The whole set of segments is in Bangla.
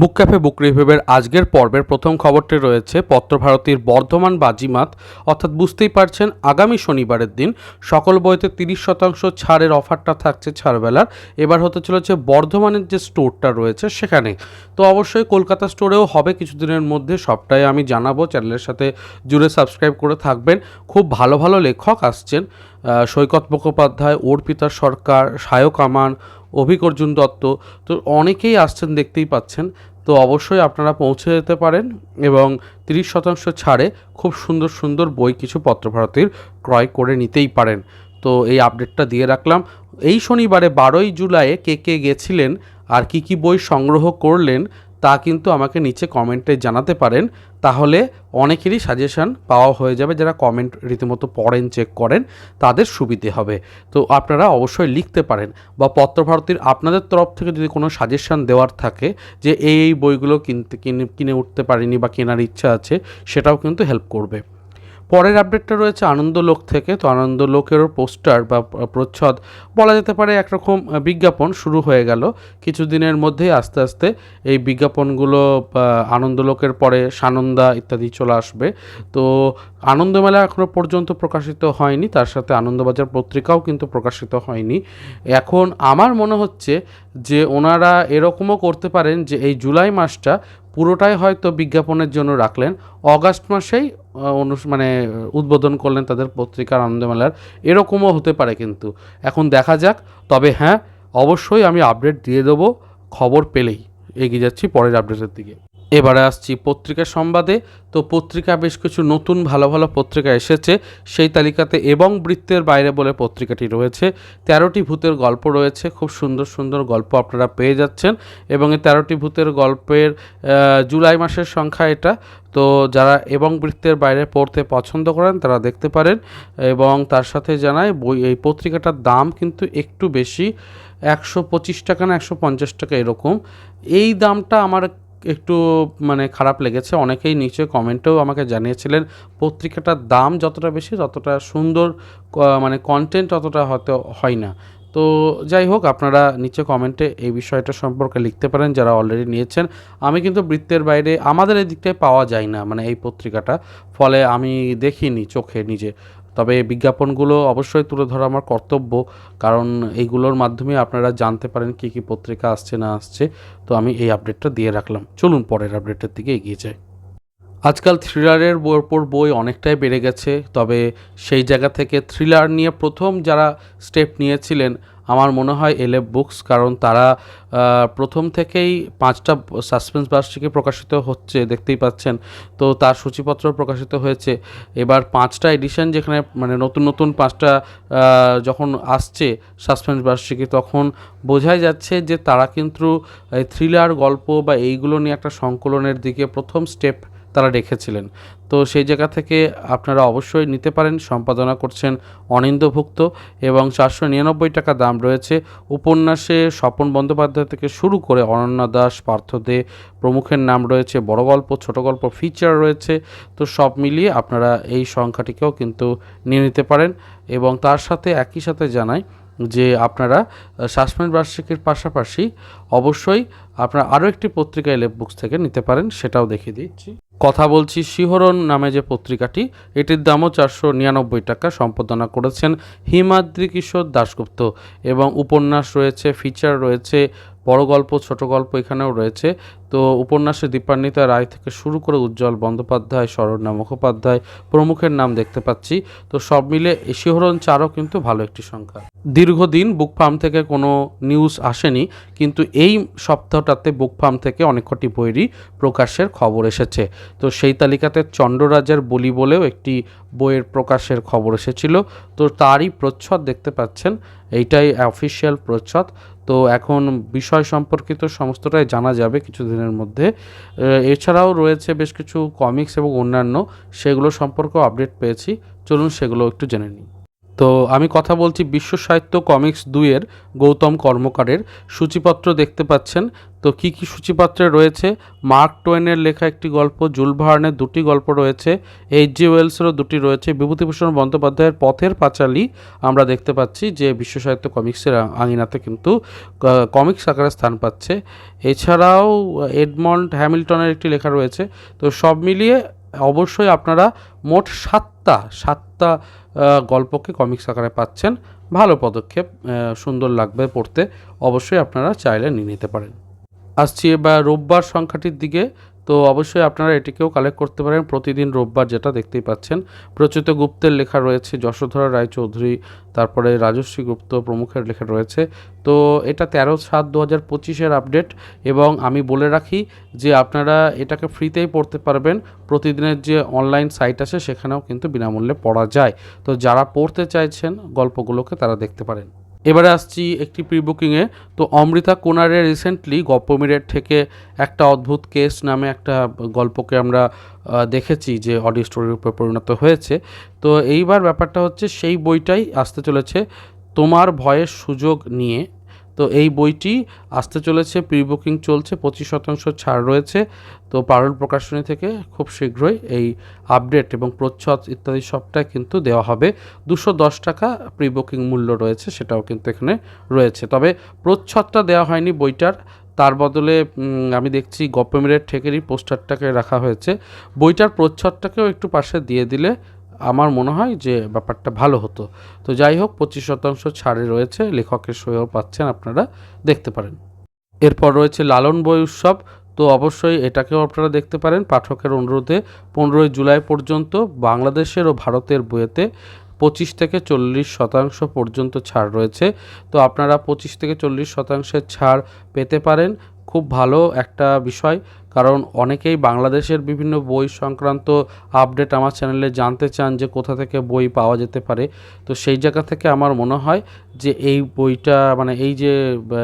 বুক ক্যাফে বুক রিভিউয়ের আজকের পর্বের প্রথম খবরটি রয়েছে, পত্রভারতীর বর্ধমান বাজিমাত। অর্থাৎ বুঝতেই পারছেন, আগামী শনিবারের দিন সকল বইতে তিরিশ শতাংশ ছাড়ের অফারটা থাকছে ছাড়বেলার। এবার হতে চলেছে বর্ধমানের যে স্টোরটা রয়েছে সেখানে। তো অবশ্যই কলকাতা স্টোরেও হবে কিছুদিনের মধ্যে, সবটাই আমি জানাব। চ্যানেলের সাথে জুড়ে সাবস্ক্রাইব করে থাকবেন। খুব ভালো ভালো লেখক আসছেন সৈকত মুখোপাধ্যায়, অর্পিতা সরকার সায়ক আমান অভিক অর্জুন দত্ত তো অনেকেই আসছেন, দেখতেই পাচ্ছেন। তো অবশ্যই আপনারা পৌঁছে যেতে পারেন এবং তিরিশ শতাংশ ছাড়ে খুব সুন্দর সুন্দর বই কিছু পত্রভারতীর ক্রয় করে নিতেই পারেন। তো এই আপডেটটা দিয়ে রাখলাম। এই শনিবারে বারোই জুলাইয়ে কে কে গেছিলেন আর কি কি বই সংগ্রহ করলেন তা কিন্তু আমাকে নিচে কমেন্টে জানাতে পারেন। তাহলে অনেকেরই সাজেশান পাওয়া হয়ে যাবে যারা কমেন্ট রীতিমতো পড়েন চেক করেন, তাদের সুবিধে হবে। তো আপনারা অবশ্যই লিখতে পারেন বা পত্রভারতীর আপনাদের তরফ থেকে যদি কোনো সাজেশান দেওয়ার থাকে যে এই এই বইগুলো কিনতে, কিনে কিনে উঠতে পারিনি বা কেনার ইচ্ছা আছে, সেটাও কিন্তু হেল্প করবে। পরের আপডেটটা রয়েছে আনন্দলোক থেকে। তো আনন্দলোকেরও পোস্টার বা প্রচ্ছদ বলা যেতে পারে একরকম বিজ্ঞাপন শুরু হয়ে গেল। কিছুদিনের মধ্যেই আস্তে আস্তে এই বিজ্ঞাপনগুলো আনন্দলোকের পরে সানন্দা ইত্যাদি চলে আসবে। তো আনন্দমেলা এখনও পর্যন্ত প্রকাশিত হয়নি, তার সাথে আনন্দবাজার পত্রিকাও কিন্তু প্রকাশিত হয়নি। এখন আমার মনে হচ্ছে যে ওনারা এরকমও করতে পারেন যে এই জুলাই মাসটা পুরোটাই হয়তো বিজ্ঞাপনের জন্য রাখলেন। অগাস্ট মাসেই অনু- মানে উদ্বোধন করলেন তাদের পত্রিকার আনন্দমেলার। এরকমও হতে পারে কিন্তু। এখন দেখা যাক। তবে হ্যাঁ অবশ্যই আমি আপডেট দিয়ে দেবো। খবর পেলেই এগিয়ে যাচ্ছি পরের আপডেটের দিকে। এবারে আসছি পত্রিকা সংবাদে। তো পত্রিকা বেশ কিছু নতুন ভালো ভালো পত্রিকা এসেছে। সেই তালিকাতে এবং বৃত্তের বাইরে বলে পত্রিকাটি রয়েছে। তেরোটি ভূতের গল্প রয়েছে। খুব সুন্দর সুন্দর গল্প আপনারা পেয়ে যাচ্ছেন। এবং এই তেরোটি ভূতের গল্পের জুলাই মাসের সংখ্যা এটা। তো যারা এবং বৃত্তের বাইরে পড়তে পছন্দ করেন তারা দেখতে পারেন। এবং তার সাথে জানায় বই, এই পত্রিকাটার দাম কিন্তু একটু বেশি। একশো পঁচিশ টাকা না একশো পঞ্চাশ টাকা এরকম। এই দামটা আমার একটু মানে খারাপ লেগেছে। অনেকেই নিচে কমেন্টেও আমাকে জানিয়েছিলেন, পত্রিকাটার দাম যতটা বেশি ততটা সুন্দর মানে কন্টেন্ট অতটা হয়তো হয় না। তো যাই হোক, আপনারা নিচে কমেন্টে এই বিষয়টা সম্পর্কে লিখতে পারেন যারা অলরেডি নিয়েছেন। আমি কিন্তু বৃত্তের বাইরে, আমাদের এই দিকটায় পাওয়া যায় না মানে এই পত্রিকাটা। ফলে আমি দেখিনি চোখে নিজে। তবে বিজ্ঞাপনগুলো অবশ্যই তুলে ধরা আমার কর্তব্য, কারণ এইগুলোর মাধ্যমে আপনারা জানতে পারেন কী কী পত্রিকা আসছে না আসছে। তো আমি এই আপডেটটা দিয়ে রাখলাম। চলুন পরের আপডেটের দিকে এগিয়ে যাই। আজকাল থ্রিলারের ওপর বই অনেকটাই বেড়ে গেছে, তবে সেই জায়গা থেকে থ্রিলার নিয়ে প্রথম যারা স্টেপ নিয়েছিলেন আমার মনে হয় এলেব বুকস, কারণ তারা প্রথম থেকেই পাঁচটা সাসপেন্স বার্ষিকী প্রকাশিত হচ্ছে, দেখতেই পাচ্ছেন। তো তার সূচিপত্র প্রকাশিত হয়েছে। এবার পাঁচটা এডিশন যেখানে মানে নতুন নতুন পাঁচটা যখন আসছে সাসপেন্স বার্ষিকী তখন বোঝাই যাচ্ছে যে তারা কিন্তু থ্রিলার গল্প বা এইগুলো নিয়ে একটা সংকলনের দিকে প্রথম স্টেপ তারা রেখেছিলেন। তো সেই জায়গা থেকে আপনারা অবশ্যই নিতে পারেন। সম্পাদনা করছেন অনিন্দভুক্ত এবং চারশো নিরানব্বই টাকা দাম রয়েছে। উপন্যাসে স্বপন বন্দ্যোপাধ্যায় থেকে শুরু করে অনন্যা দাস, পার্থ দে প্রমুখের নাম রয়েছে, বড় গল্প, ছোট গল্প ফিচার রয়েছে। তো সব মিলিয়ে আপনারা এই সংখ্যাটিকেও কিন্তু নিয়ে নিতে পারেন এবং তার সাথে একই সাথে জানাই যে আপনারা সাসপেন্স বার্ষিকীর পাশাপাশি অবশ্যই আপনারা আরও একটি পত্রিকা এলেব বুকস থেকে নিতে পারেন, সেটাও দেখিয়ে দিচ্ছি। কথা বলছি শিহরণ নামে যে পত্রিকাটি, এটির দামও চারশো নিরানব্বই টাকা সম্পাদনা করেছেন হিমাদ্রি কিশোর দাশগুপ্ত এবং উপন্যাস রয়েছে ফিচার রয়েছে বড় গল্প, ছোট গল্প এখানেও রয়েছে। তো উপন্যাসে দীপান্বিতা রায় থেকে শুরু করে উজ্জ্বল বন্দ্যোপাধ্যায়, শরণ্যা মুখোপাধ্যায় প্রমুখের নাম দেখতে পাচ্ছি। তো সব মিলে শিহরণ চারও কিন্তু ভালো একটি সংখ্যা। দীর্ঘদিন বুক ফার্ম থেকে কোনো নিউজ আসেনি, কিন্তু এই সপ্তাহটাতে বুক ফার্ম থেকে অনেক কটি বইয়েরই প্রকাশের খবর এসেছে। তো সেই তালিকাতে চন্দ্ররাজের বলি বলেও একটি বইয়ের প্রকাশের খবর এসেছিল। তো তারই প্রচ্ছদ দেখতে পাচ্ছেন, এইটাই অফিসিয়াল প্রচ্ছদ। তো এখন বিষয় সম্পর্কিত সমস্তটাই জানা যাবে কিছুদিনের মধ্যে। এছাড়াও রয়েছে বেশ কিছু কমিক্স এবং অন্যান্য, সেগুলো সম্পর্কেও আপডেট পেয়েছি। চলুন সেগুলো একটু জেনে নিই। তো আমি কথা বলছি বিশ্ব সাহিত্য কমিক্স দুইয়ের গৌতম কর্মকারের। সূচিপত্র দেখতে পাচ্ছেন। তো কি কি সূচিপত্রে রয়েছে? মার্ক টোয়েনের লেখা একটি গল্প, জুল ভার্নের দুটি গল্প রয়েছে, এইচ জি ওয়েলসেরও দুটি রয়েছে, বিভূতিভূষণ বন্দ্যোপাধ্যায়ের পথের পাঁচালী আমরা দেখতে পাচ্ছি, যে বিশ্ব সাহিত্য কমিক্সের আঙিনাতে কিন্তু কমিক্স আকারে স্থান পাচ্ছে। এছাড়াও এডমন্ড হ্যামিল্টনের একটি লেখা রয়েছে। তো সব মিলিয়ে অবশ্যই আপনারা মোট সাতটা সাতটা গল্পকে কমিক্স আকারে পাচ্ছেন। ভালো পদক্ষেপ সুন্দর লাগবে পড়তে। অবশ্যই আপনারা চাইলে নিয়ে নিতে পারেন। আসছি এবার রোববার সংখ্যাটির দিকে। তো অবশ্যই আপনারা এটিকেও কালেক্ট করতে পারেন। প্রতিদিন রোববার যেটা দেখতেই পাচ্ছেন প্রচ্যুত গুপ্তের লেখা রয়েছে, যশোধরা রায়চৌধুরী, তারপরে রাজশ্রী গুপ্ত প্রমুখের লেখা রয়েছে। তো এটা তেরো সাত দু হাজার পঁচিশের আপডেট এবং আমি বলে রাখি যে আপনারা এটাকে ফ্রিতেই পড়তে পারবেন। প্রতিদিনের যে অনলাইন সাইট আছে সেখানেও কিন্তু বিনামূল্যে পড়া যায়। তো যারা পড়তে চাইছেন গল্পগুলোকে তারা দেখতে পারেন। এবারে আসছি একটি প্রি বুকিংয়ে তো অমৃতা কোনারে রিসেন্টলি গপ্পমিরের থেকে একটা অদ্ভুত কেস নামে একটা গল্পকে আমরা দেখেছি যে অডিও স্টোরির উপর পরিণত হয়েছে। তো এইবার ব্যাপারটা হচ্ছে সেই বইটাই আসতে চলেছে তোমার ভয়ের সুযোগ নিয়ে। তো এই বইটি আসতে চলেছে প্রি বুকিং চলছে, পঁচিশ শতাংশ ছাড় রয়েছে। তো পারুল প্রকাশনী থেকে খুব শীঘ্রই এই আপডেট এবং প্রচ্ছদ ইত্যাদি সবটাই কিন্তু দেওয়া হবে। দুশো দশ টাকা প্রি বুকিং মূল্য রয়েছে, সেটাও কিন্তু এখানে রয়েছে। তবে প্রচ্ছদটা দেওয়া হয়নি বইটার, তার বদলে আমি দেখছি গপ্পমিরের ঠেকেরই পোস্টারটাকে রাখা হয়েছে। বইটার প্রচ্ছদটাকেও একটু পাশে দিয়ে দিলে আমার মনে হয় যে ব্যাপারটা ভালো হতো। তো যাই হোক, পঁচিশ শতাংশ ছাড়ে রয়েছে, লেখকের সইও পাচ্ছেন আপনারা, দেখতে পারেন। এরপর রয়েছে লালন বই উৎসব, তো অবশ্যই এটাকেও আপনারা দেখতে পারেন। পাঠকের অনুরোধে পনেরোই জুলাই পর্যন্ত বাংলাদেশের ও ভারতের বইয়েতে পঁচিশ থেকে চল্লিশ শতাংশ পর্যন্ত ছাড় রয়েছে। তো আপনারা পঁচিশ থেকে চল্লিশ শতাংশের ছাড় পেতে পারেন। খুব ভালো একটা বিষয়। কারণ অনেকেই বাংলাদেশের বিভিন্ন বই সংক্রান্ত আপডেট আমার চ্যানেলে জানতে চান যে কোথা থেকে বই পাওয়া যেতে পারে। তো সেই জায়গা থেকে আমার মনে হয় যে এই বইটা মানে এই যে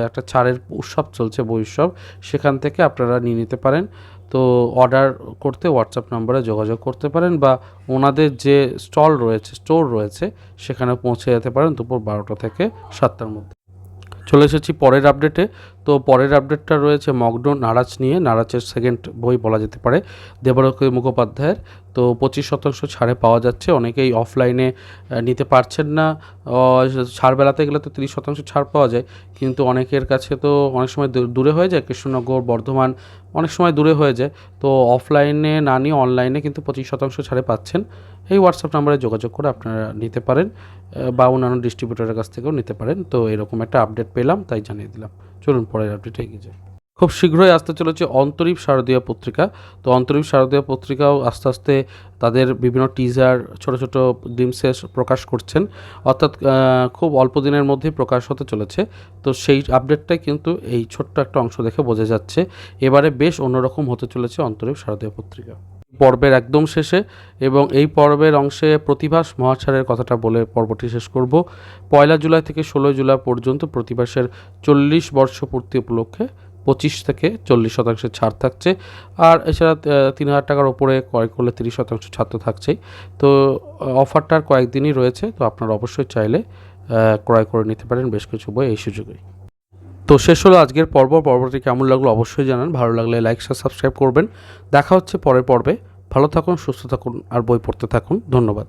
একটা ছাড়ের উৎসব চলছে বই উৎসব, সেখান থেকে আপনারা নিয়ে নিতে পারেন। তো অর্ডার করতে হোয়াটসঅ্যাপ নম্বরে যোগাযোগ করতে পারেন বা ওনাদের যে স্টল রয়েছে, স্টোর রয়েছে, সেখানে পৌঁছে যেতে পারেন দুপুর বারোটা থেকে সাতটার মধ্যে। চলে এসেছি পরের আপডেটে। তো পরের আপডেটটা রয়েছে মকডো নারাজ নিয়ে, নারাজের সেকেন্ড বই বলা যেতে পারে, দেবরকী মুখোপাধ্যায়ের। তো পঁচিশ শতাংশ ছাড়ে পাওয়া যাচ্ছে, অনেকেই অফলাইনে নিতে পারছেন না। ছাড় বেলাতে গেলে তো তিরিশ শতাংশ ছাড় পাওয়া যায়, কিন্তু অনেকের কাছে তো অনেক সময় দূরে হয়ে যায়, কৃষ্ণনগর, বর্ধমান, অনেক সময় দূরে হয়ে যায়। তো অফলাইনে না নিয়ে অনলাইনে কিন্তু পঁচিশ শতাংশ ছাড়ে পাচ্ছেন। এই হোয়াটসঅ্যাপ নাম্বারে যোগাযোগ করে আপনারা নিতে পারেন বা অন্যান্য ডিস্ট্রিবিউটরের কাছ থেকেও নিতে পারেন। তো এরকম একটা আপডেট পেলাম, তাই জানিয়ে দিলাম। চলুন পরের আপডেটে এগিয়ে যাই। খুব শীঘ্রই আসতে চলেছে অন্তরীপ শারদীয় পত্রিকা। তো অন্তরীপ শারদীয় পত্রিকাও আস্তে আস্তে তাদের বিভিন্ন টিজার ছোট ছোট গ্লিমসেস প্রকাশ করছেন। অর্থাৎ খুব অল্প দিনের মধ্যেই প্রকাশ হতে চলেছে। তো সেই আপডেটটাই কিন্তু এই ছোট্ট একটা অংশ দেখে বোঝা যাচ্ছে। এবারে বেশ অন্যরকম হতে চলেছে অন্তরীপ শারদীয় পত্রিকা। পর্বের একদম শেষে এবং এই পর্বের অংশে প্রতিভাস মহাছাড়ের কথাটা বলে পর্বটি শেষ করব। পয়লা জুলাই থেকে ষোলোই জুলাই পর্যন্ত প্রতিভাসের চল্লিশ বর্ষ পূর্তি উপলক্ষে পঁচিশ থেকে চল্লিশ শতাংশের ছাড় থাকছে আর এছাড়া তিন হাজার টাকার ওপরে ক্রয় করলে তিরিশ শতাংশ ছাড় তো থাকছেই। তো অফারটার কয়েকদিনই রয়েছে, তো আপনারা অবশ্যই চাইলে ক্রয় করে নিতে পারেন। বেশ কিছু বই এই সুযোগেই। তো শেষ হলো আজকের পর্ব। পর্বটি কেমন লাগল অবশ্যই জানান। ভালো লাগলে লাইক শেয়ার সাবস্ক্রাইব করবেন। দেখা হচ্ছে পরের পর্বে। ভালো থাকুন, সুস্থ থাকুন, আর বই পড়তে থাকুন। ধন্যবাদ।